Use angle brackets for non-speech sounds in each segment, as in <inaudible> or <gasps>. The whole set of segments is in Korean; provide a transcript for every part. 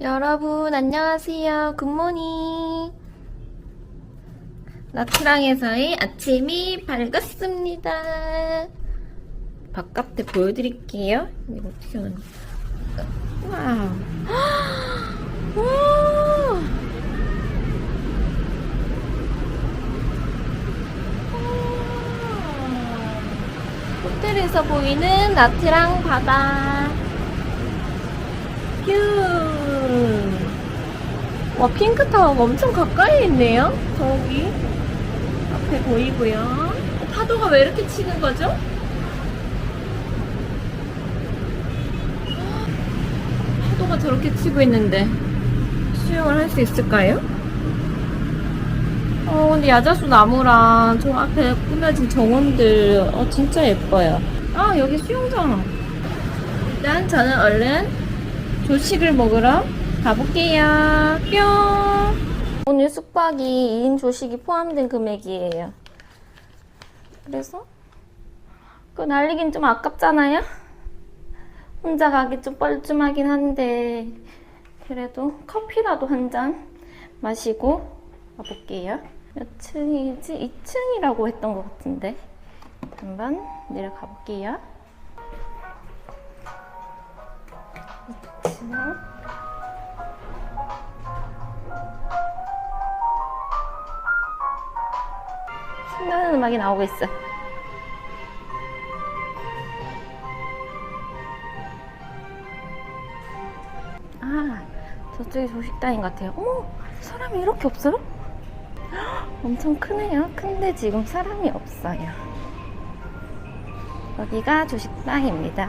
여러분 안녕하세요. 굿모닝. 나트랑에서의 아침이 밝았습니다. 바깥에 보여드릴게요. 이거 하는 와우. <gasps> 와. 호텔에서 보이는 나트랑 바다. 휴. 와, 핑크타워가 엄청 가까이 있네요. 저기. 앞에 보이고요. 어, 파도가 왜 이렇게 치는 거죠? 파도가 저렇게 치고 있는데 수영을 할 수 있을까요? 어, 근데 야자수 나무랑 저 앞에 꾸며진 정원들, 어, 진짜 예뻐요. 아, 여기 수영장. 일단 저는 얼른 조식을 먹으러 가볼게요. 뿅! 오늘 숙박이 2인 조식이 포함된 금액이에요. 그래서 그 날리긴 좀 아깝잖아요? 혼자 가기 좀 뻘쭘하긴 한데 그래도 커피라도 한 잔 마시고 가볼게요. 몇 층이지? 2층이라고 했던 것 같은데 한번 내려가 볼게요. 2층 신나는 음악이 나오고 있어. 아, 저쪽이 조식당인 것 같아요. 어머, 사람이 이렇게 없어요? 헉, 엄청 크네요. 근데 지금 사람이 없어요. 여기가 조식당입니다.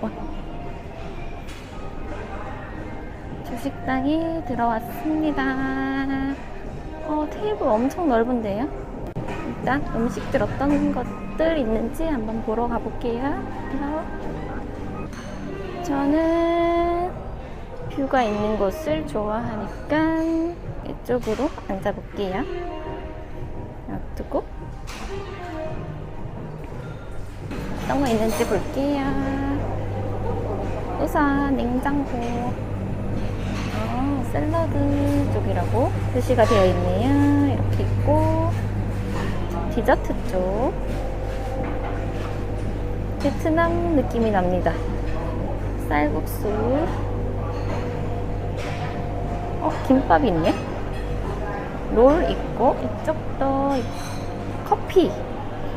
짜잔. 식당에 들어왔습니다. 어, 테이블 엄청 넓은데요? 일단 음식들 어떤 것들 있는지 한번 보러 가볼게요. 저는 뷰가 있는 곳을 좋아하니까 이쪽으로 앉아볼게요. 놔두고 어떤 거 있는지 볼게요. 우선 냉장고 아, 샐러드 쪽이라고 표시가 되어 있네요. 이렇게 있고 디저트 쪽 베트남 느낌이 납니다. 쌀국수 어, 김밥 있네. 롤 있고 이쪽도 커피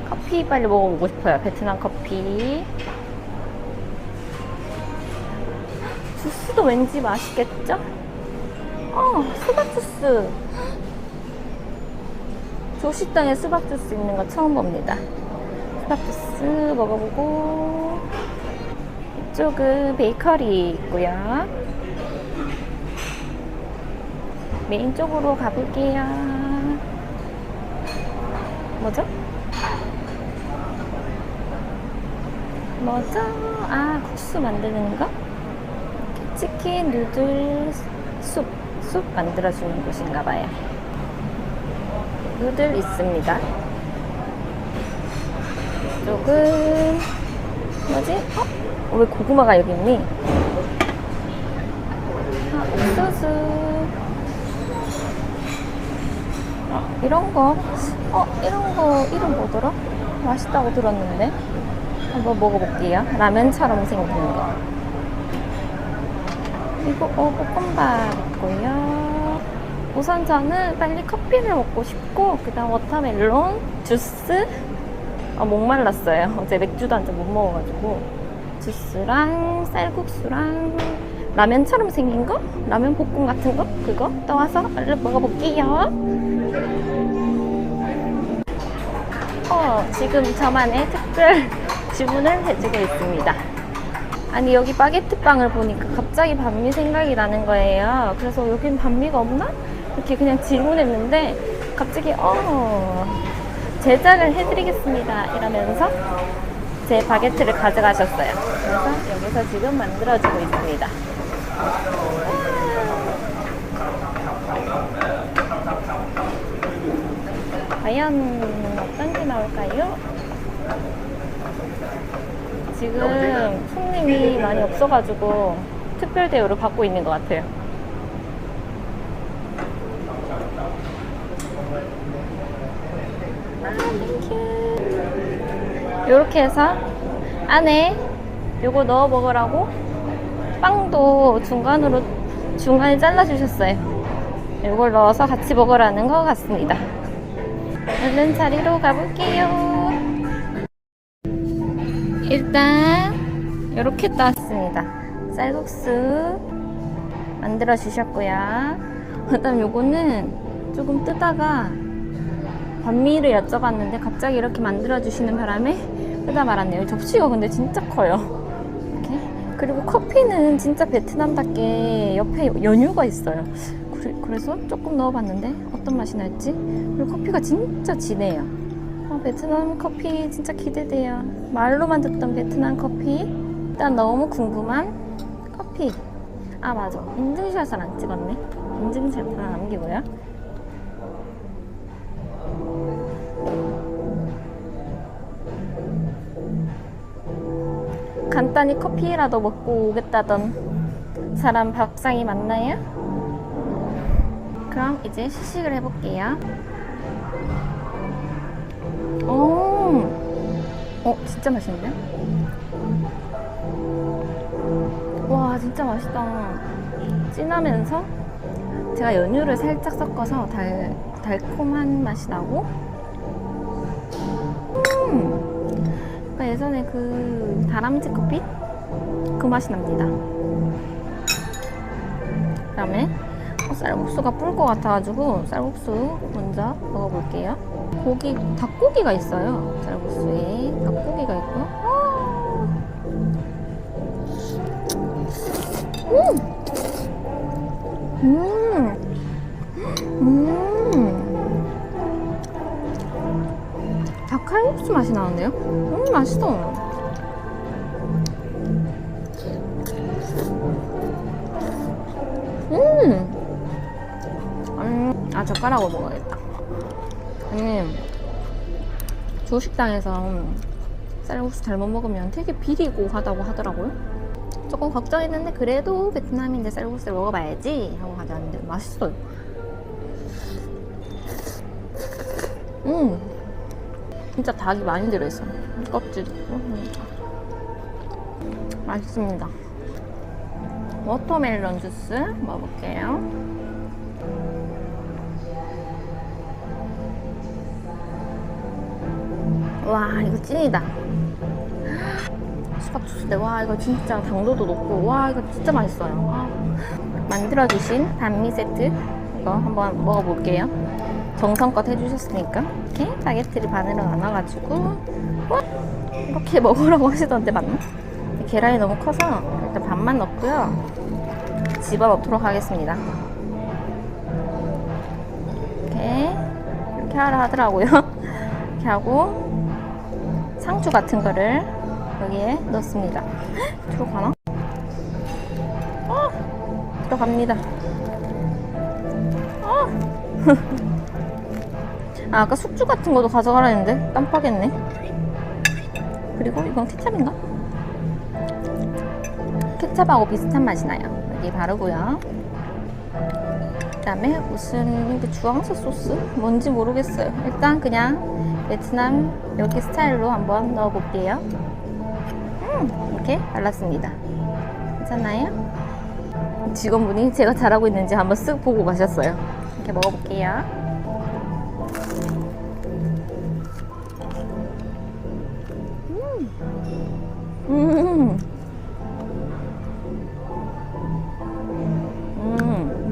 커피 빨리 먹어보고 싶어요. 베트남 커피 주스도 왠지 맛있겠죠? 어, 수박 주스. 조식당에 수박 주스 있는 거 처음 봅니다. 수박 주스 먹어보고 이쪽은 베이커리 있고요. 메인 쪽으로 가볼게요. 뭐죠? 뭐죠? 아, 국수 만드는 거? 치킨 누들 숲, 숲 만들어주는 곳인가 봐요. 누들 있습니다. 이쪽은 뭐지? 어? 왜 고구마가 여기 있니? 아, 옥수수. 어, 이런 거. 어, 이런 거 이름 뭐더라? 맛있다고 들었는데. 한번 먹어볼게요. 라면처럼 생긴 거. 그리고 어, 볶음밥 있고요. 우선 저는 빨리 커피를 먹고 싶고 그다음 워터멜론 주스 아, 목말랐어요. 어제 <laughs> 맥주도 한 잔 못 먹어가지고 주스랑 쌀국수랑 라면처럼 생긴 거? 라면 볶음 같은 거? 그거 떠와서 얼른 먹어볼게요. 어, 지금 저만의 특별 <laughs> 주문을 해주고 있습니다. 아니 여기 바게트 빵을 보니까 갑자기 반미 생각이 나는 거예요. 그래서 여긴 반미가 없나? 이렇게 그냥 질문했는데 갑자기 어 제작을 해드리겠습니다 이러면서 제 바게트를 가져가셨어요. 그래서 여기서 지금 만들어주고 있습니다. 과연 어떤 게 나올까요? 지금 손님이 많이 없어가지고 특별 대우를 받고 있는 것 같아요. 아, 땡큐. 요렇게 해서 안에 요거 넣어 먹으라고 빵도 중간으로 중간에 잘라주셨어요. 요걸 넣어서 같이 먹으라는 것 같습니다. 얼른 자리로 가볼게요. 일단 이렇게 따왔습니다. 쌀국수 만들어 주셨고요. 그다음 요거는 조금 뜨다가 반미를 여쭤봤는데 갑자기 이렇게 만들어 주시는 바람에 뜨다 말았네요. 접시가 근데 진짜 커요. 이렇게 그리고 커피는 진짜 베트남답게 옆에 연유가 있어요. 그래, 그래서 조금 넣어봤는데 어떤 맛이 날지 그리고 커피가 진짜 진해요. 아, 베트남 커피 진짜 기대돼요. 말로만 듣던 베트남 커피. 일단 너무 궁금한 커피. 아 맞아. 인증샷을 안 찍었네. 인증샷 하나 남기고요. 간단히 커피라도 먹고 오겠다던 사람 밥상이 맞나요? 그럼 이제 시식을 해볼게요. 오, 어, 진짜 맛있는데? 와, 진짜 맛있다. 진하면서 제가 연유를 살짝 섞어서 달, 달콤한 맛이 나고, 음, 그 예전에 그 다람쥐 커피? 그 맛이 납니다. 그 다음에 어, 쌀국수가 불것 같아가지고 쌀국수 먼저 먹어볼게요. 고기, 닭고기가 있어요. 쌀국수에 닭고기가 있고. 아! 음! 음! 음! 닭칼국수 맛이 나는데요? 음, 맛있어. 아, 젓가락으로 먹어야겠다. 음, 조식당에서 쌀국수 잘못 먹으면 되게 비리고 하다고 하더라고요. 조금 걱정했는데 그래도 베트남인데 쌀국수를 먹어봐야지 하고 가져왔는데 맛있어요. 음, 진짜 닭이 많이 들어있어요. 껍질 있고. 음. 맛있습니다. 워터멜론 주스 먹어볼게요. 와 이거 찐이다. 수박 주스인데 와 이거 진짜 당도도 높고 와 이거 진짜 맛있어요. 아, 만들어주신 반미 세트 이거 한번 먹어볼게요. 정성껏 해주셨으니까 이렇게 바게트를 반으로 나눠가지고 와, 이렇게 <laughs> 먹으라고 하시던데 맞나? 계란이 너무 커서 일단 반만 넣고요. 집어 넣도록 하겠습니다. 이렇게 이렇게 하라 하더라고요. <laughs> 이렇게 하고 상추 같은 거를 여기에 넣습니다. 헉, <gasps> 들어가나? 어, 들어갑니다. 어. <laughs> 아, 아까 숙주 같은 것도 가져가라 했는데 깜빡했네. 그리고 이건 케찹인가? 케찹하고 비슷한 맛이 나요. 여기 바르고요. 그 다음에 무슨 이게 주황색 소스? 뭔지 모르겠어요. 일단 그냥 베트남 여기 스타일로 한번 넣어볼게요. 음, 이렇게 발랐습니다. 괜찮나요? 직원분이 제가 잘하고 있는지 한번 쓱 보고 가셨어요. 이렇게 먹어볼게요.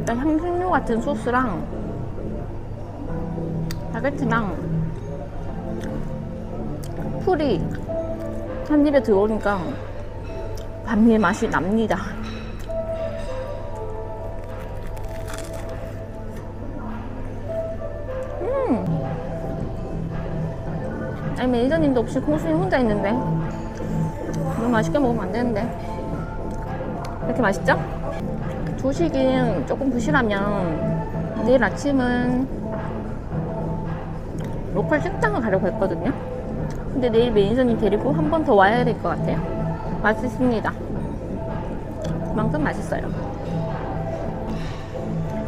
음, 일단 향신료 같은 소스랑 바게트랑 풀이 한 입에 들어오니까 반미의 맛이 납니다. 음. 아니 매니저님도 없이 공순이 혼자 있는데 너무 맛있게 먹으면 안 되는데 이렇게 맛있죠? 조식이 조금 부실하면 내일 아침은 로컬 식당을 가려고 했거든요. 근데 내일 매니저님 데리고 한 번 더 와야 될 것 같아요. 맛있습니다. 그만큼 맛있어요.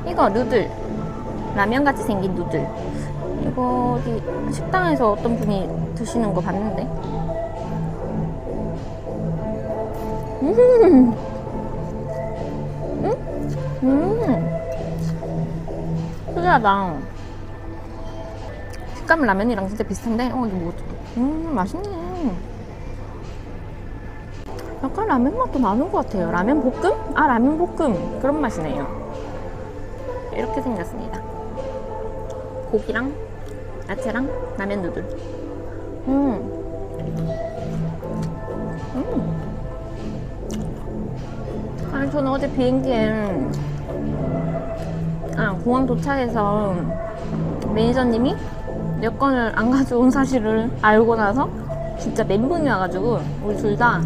이거 누들. 라면 같이 생긴 누들. 이거 어디 식당에서 어떤 분이 드시는 거 봤는데. 음. 음. 음. 특이하다. 식감은 라면이랑 진짜 비슷한데, 어, 이거 뭐, 음, 맛있네. 약간 라면 맛도 나는 것 같아요. 라면 볶음? 아, 라면 볶음. 그런 맛이네요. 이렇게 생겼습니다. 고기랑 야채랑 라면 누들. 음. 음. 아니, 저는 어제 비행기에, 아, 공항 도착해서 매니저님이 여권을 안 가져온 사실을 알고 나서 진짜 멘붕이 와가지고 우리 둘 다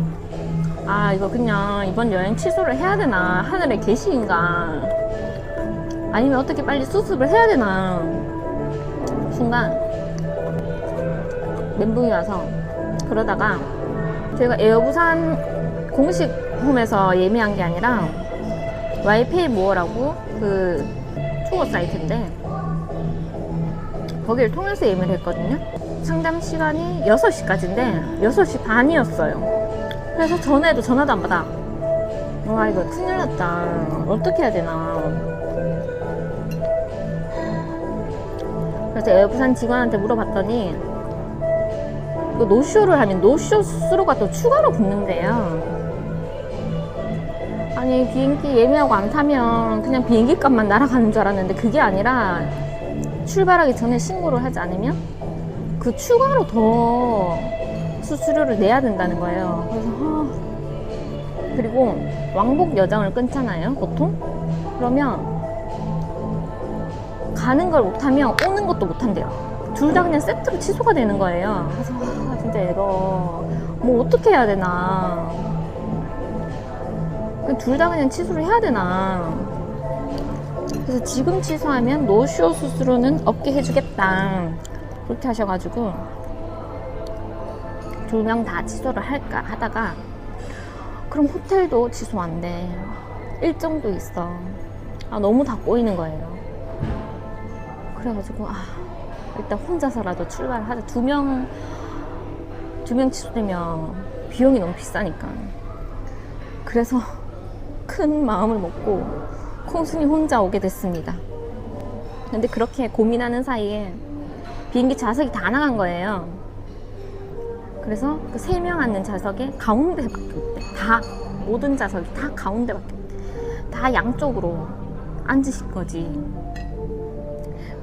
아 이거 그냥 이번 여행 취소를 해야 되나 하늘의 계시인가 아니면 어떻게 빨리 수습을 해야 되나 순간 멘붕이 와서 그러다가 저희가 에어부산 공식 홈에서 예매한 게 아니라 와이페이 모어라고 그 투어 사이트인데 거기를 통해서 예매를 했거든요. 상담 시간이 6시까지인데 6시 반이었어요. 그래서 전화해도 전화도 안 받아. 와 이거 큰일 났다. 어떻게 해야 되나. 그래서 에어부산 직원한테 물어봤더니 이거 노쇼를 하면 노쇼 수수료가 또 추가로 붙는데요. 아니 비행기 예매하고 안 타면 그냥 비행기 값만 날아가는 줄 알았는데 그게 아니라 출발하기 전에 신고를 하지 않으면 그 추가로 더 수수료를 내야 된다는 거예요. 그래서 아, 그리고 왕복 여정을 끊잖아요, 보통. 그러면 가는 걸 못하면 오는 것도 못한대요. 둘 다 그냥 세트로 취소가 되는 거예요. 그래서 아, 진짜 이거 뭐 어떻게 해야 되나. 둘 다 그냥 취소를 해야 되나. 그래서 지금 취소하면 노쇼 수수료는 없게 해주겠다. 그렇게 하셔가지고 두 명 다 취소를 할까 하다가 그럼 호텔도 취소 안 돼. 일정도 있어. 아, 너무 다 꼬이는 거예요. 그래가지고 아, 일단 혼자서라도 출발을 하자. 두 명, 두 명 취소되면 비용이 너무 비싸니까. 그래서 큰 마음을 먹고 콩순이 혼자 오게 됐습니다. 근데 그렇게 고민하는 사이에 비행기 좌석이 다 나간 거예요. 그래서 그 세 명 앉는 좌석에 가운데밖에 없대. 다 모든 좌석이 다 가운데밖에 없대. 다 양쪽으로 앉으실 거지.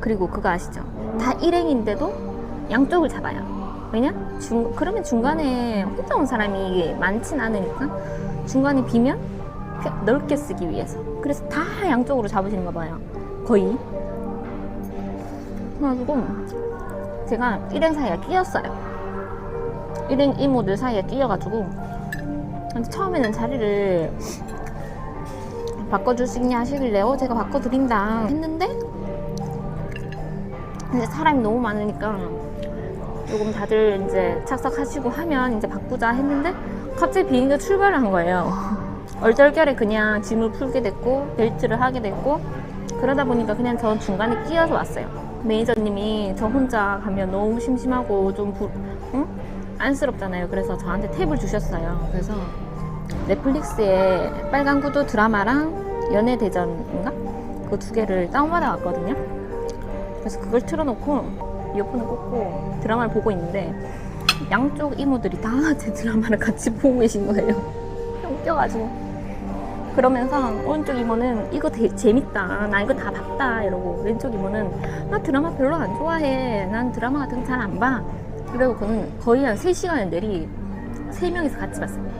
그리고 그거 아시죠? 다 일행인데도 양쪽을 잡아요. 왜냐? 중, 그러면 중간에 혼자 온 사람이 많진 않으니까 중간에 비면 넓게 쓰기 위해서. 그래서 다 양쪽으로 잡으시는가 봐요. 거의. 그래가지고 제가 일행 사이에 끼었어요. 일행 이모들 사이에 끼어가지고 근데 처음에는 자리를 바꿔줄 수 있냐 하시길래 어 제가 바꿔드린다 했는데 이제 사람이 너무 많으니까 조금 다들 이제 착석하시고 하면 이제 바꾸자 했는데 갑자기 비행기가 출발을 한 거예요. 얼떨결에 그냥 짐을 풀게 됐고 벨트를 하게 됐고 그러다 보니까 그냥 저 중간에 끼어서 왔어요. 매니저님이 저 혼자 가면 너무 심심하고 좀 부, 응? 안쓰럽잖아요. 그래서 저한테 탭을 주셨어요. 그래서 넷플릭스에 빨간 구두 드라마랑 연애대전인가? 그 두 개를 다운받아 왔거든요. 그래서 그걸 틀어놓고 이어폰을 꽂고 드라마를 보고 있는데 양쪽 이모들이 다 제 드라마를 같이 보고 계신 거예요. <laughs> 웃겨가지고. 그러면서 오른쪽 이모는 이거 되게 재밌다. 나 이거 다 봤다. 이러고 왼쪽 이모는 나 드라마 별로 안 좋아해. 난 드라마 같은 거 잘 안 봐. 그리고 그는 거의 한 3시간을 내리 3명이서 같이 봤습니다.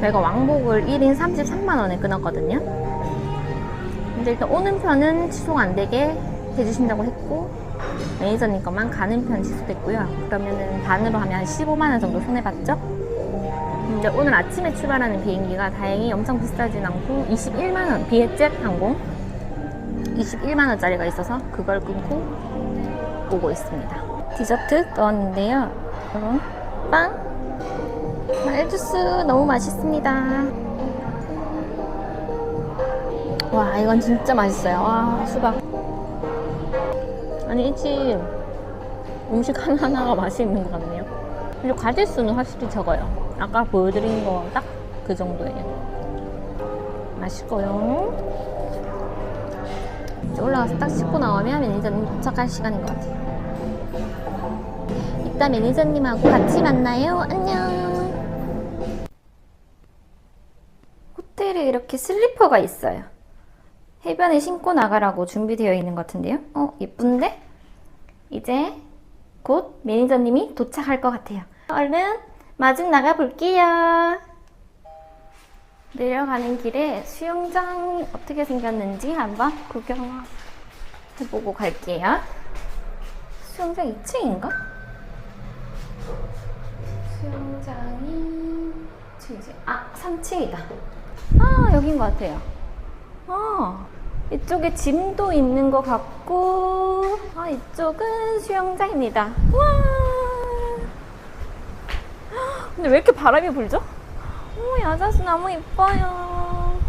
저희가 왕복을 1인 33만원에 끊었거든요. 근데 일단 오는 편은 취소가 안 되게 해주신다고 했고, 매니저님 것만 가는 편 취소됐고요. 그러면은 반으로 하면 한 15만원 정도 손해봤죠? 근데 오늘 아침에 출발하는 비행기가 다행히 엄청 비싸진 않고 21만원, 비에젯 항공 21만원짜리가 있어서 그걸 끊고 오고 있습니다. 디저트 넣었는데요. 이런 빵, 쌀주스 너무 맛있습니다. 와, 이건 진짜 맛있어요. 와, 수박. 아니, 이집 음식 하나하나가 맛이 있는 것 같네요. 그리고 가짓 수는 확실히 적어요. 아까 보여드린 거 딱 그 정도예요. 맛있고요. 이제 올라가서 딱 씻고 나오면 매니저님 도착할 시간인 것 같아요. 이따 매니저님하고 같이 만나요. 안녕. 호텔에 이렇게 슬리퍼가 있어요. 해변에 신고 나가라고 준비되어 있는 것 같은데요. 어, 예쁜데? 이제 곧 매니저님이 도착할 것 같아요. 얼른 마중 나가 볼게요. 내려가는 길에 수영장 어떻게 생겼는지 한번 구경해보고 갈게요. 수영장 2층인가? 수영장이 지금 아 3층이다. 아 여긴 것 같아요. 아 이쪽에 짐도 있는 것 같고 아 이쪽은 수영장입니다. 와 근데 왜 이렇게 바람이 불죠? 오 야자수 너무 이뻐요.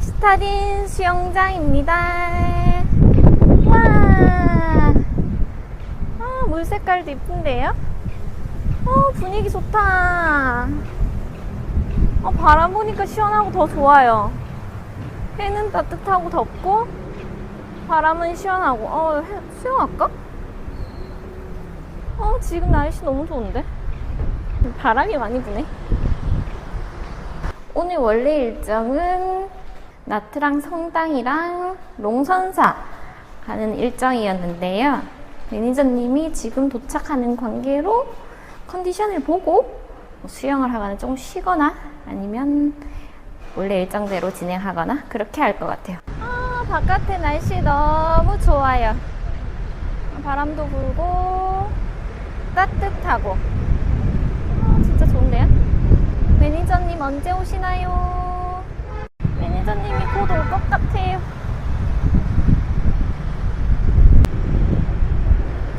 스타딘 수영장입니다. 와. 아, 물 색깔도 이쁜데요? 어, 분위기 좋다. 어, 바람 보니까 시원하고 더 좋아요. 해는 따뜻하고 덥고, 바람은 시원하고, 어, 해, 수영할까? 어, 지금 날씨 너무 좋은데? 바람이 많이 부네. 오늘 원래 일정은 나트랑 성당이랑 롱선사 가는 일정이었는데요. 매니저님이 지금 도착하는 관계로 컨디션을 보고 뭐 수영을 하거나 조금 쉬거나 아니면 원래 일정대로 진행하거나 그렇게 할 것 같아요. 아, 바깥에 날씨 너무 좋아요. 바람도 불고 따뜻하고 아, 진짜 좋은데요? 매니저님 언제 오시나요? 매니저님이 곧 올 것 같아요.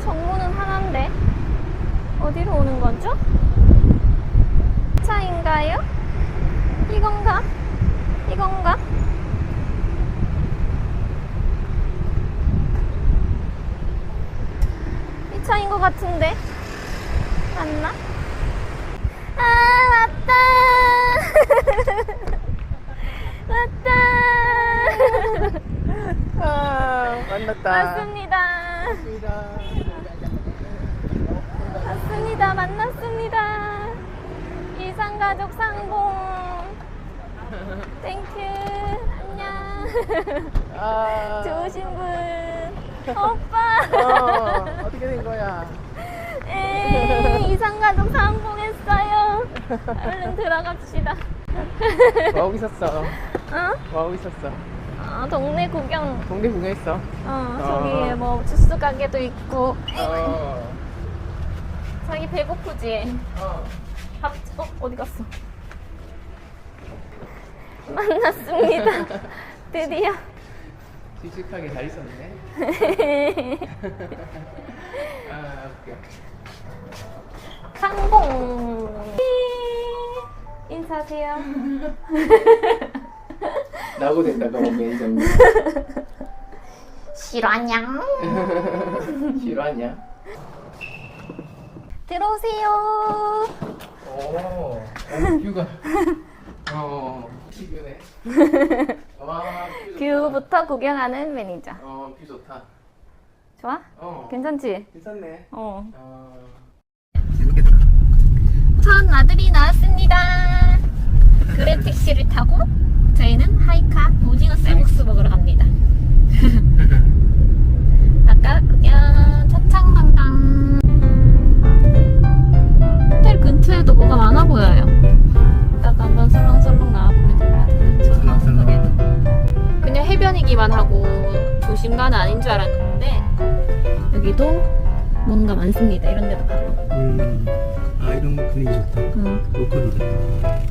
정문은 하나인데 어디로 오는 거죠? 차인가요? 이건가? 이건가? 이 차인 것 같은데 맞나? 아 맞다. 맞다. <laughs> 아, 만났다. 맞습니다. 맞습니다. 만났습니다. 이상가족 상봉. 땡큐 안녕. 아, 좋으신 분. 오빠. 어, 어떻게 된 거야? 에이, 이상가족 상봉했어요 얼른 들어갑시다 뭐 하고 있었어? 어? 뭐 하고 있었어? 아, 동네 구경 동네 구경했어? 어, 저기에 뭐 주스 가게도 있고 어. 자기 배고프지? 어. 밥, 어, 어디 갔어? 만났습니다. <laughs> 드디어. 씩씩하게 잘 있었네. <laughs> 아, 웃겨. 상봉. 인사하세요. <laughs> 나고 됐다가 뭐 매니저님. 실화냐? <laughs> 싫어하냐? 들어오세요. 오, 뷰가. 어, 뷰네. <laughs> 와. 뷰부터 구경하는 매니저. 어, 뷰 좋다. 좋아? 어, 괜찮지? 괜찮네. 어. 어. 첫 나들이 나왔습니다. 그랩 택시를 타고 저희는 하이카 오징어 쌀국수 먹으러 갑니다. <laughs> 아까 그냥 차창방당 호텔 근처에도 뭐가 많아 보여요. 이따가 한번 설렁설렁 나와보면 될것 같아요. 설렁설렁. 그냥 해변이기만 하고 도심가는 아닌 줄 알았는데 여기도 뭔가 많습니다. 이런 데도 가고. 음, 아, 이런 거 분위기 좋다. 응. 로컬이다.